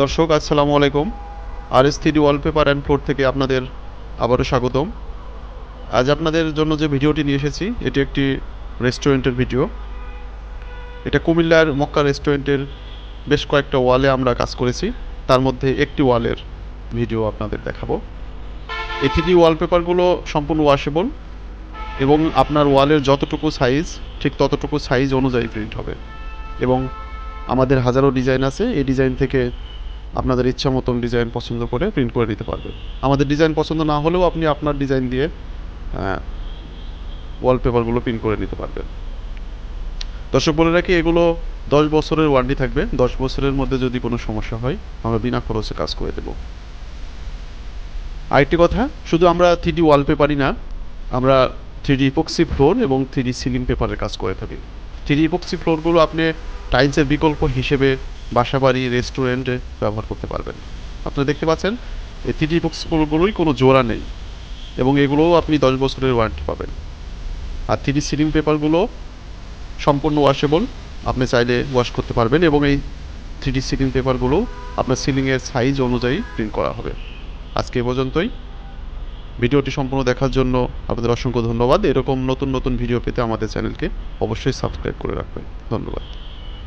দর্শক, আসসালামু আলাইকুম। R S three wallpaper and floor থেকে আপনাদের আবারও স্বাগতম। আজ আপনাদের জন্য যে ভিডিওটি নিয়ে এসেছি, এটি একটি রেস্টুরেন্টের ভিডিও। এটা কুমিল্লার মক্কা রেস্টুরেন্টের বেশ কয়েকটা ওয়ালে আমরা কাজ করেছি। তার মধ্যে একটি ওয়ালের ভিডিও আপনাদের দেখাবো। এই থ্রি ওয়ালপেপারগুলো সম্পূর্ণ ওয়াশেবল এবং আপনার ওয়ালের যতটুকু সাইজ, ঠিক ততটুকু সাইজ অনুযায়ী প্রিন্ট হবে। এবং আমাদের হাজারো ডিজাইন আছে। এই ডিজাইন থেকে আপনাদের ইচ্ছা মতন ডিজাইন পছন্দ করে প্রিন্ট করে নিতে পারবেন। আমাদের ডিজাইন পছন্দ না হলেও আপনি আপনার ডিজাইন দিয়ে ওয়ালপেপারগুলো প্রিন্ট করে নিতে পারবেন। দর্শক বলে রাখি এগুলো দশ বছরের ওয়ারেন্টি থাকবে? দশ বছরের মধ্যে যদি কোনো সমস্যা হয়, আমরা বিনা খরচে কাজ করে দেবো। আরেকটি কথা, শুধু আমরা থ্রি ডি ওয়ালপেপারই না, আমরা থ্রি ডি ইপক্সি ফ্লোর এবং থ্রি ডি সিলিং পেপারের কাজ করে থাকি। থ্রি ডি ইপক্সি ফ্লোরগুলো আপনি টাইলসের বিকল্প হিসেবে বাসাবাড়ি রেস্টুরেন্টে ব্যবহার করতে পারবেন। আপনারা দেখতে পাচ্ছেন, এই ডি ইপক্সি কোনো জোড়া নেই এবং এগুলোও আপনি দশ বছরের ওয়ারেন্টি পাবেন। আর থ্রি সিলিং পেপারগুলো সম্পূর্ণ ওয়াশেবল আপনি চাইলে ওয়াশ করতে পারবেন এবং এই থ্রি সিলিং পেপারগুলো আপনার সিলিংয়ের সাইজ অনুযায়ী প্রিন্ট করা হবে। আজকে এ পর্যন্তই। ভিডিওটি সম্পূর্ণ দেখার জন্য আপনাদের অসংখ্য ধন্যবাদ। এরকম নতুন নতুন ভিডিও পেতে আমাদের চ্যানেলকে অবশ্যই সাবস্ক্রাইব করে রাখবেন। ধন্যবাদ।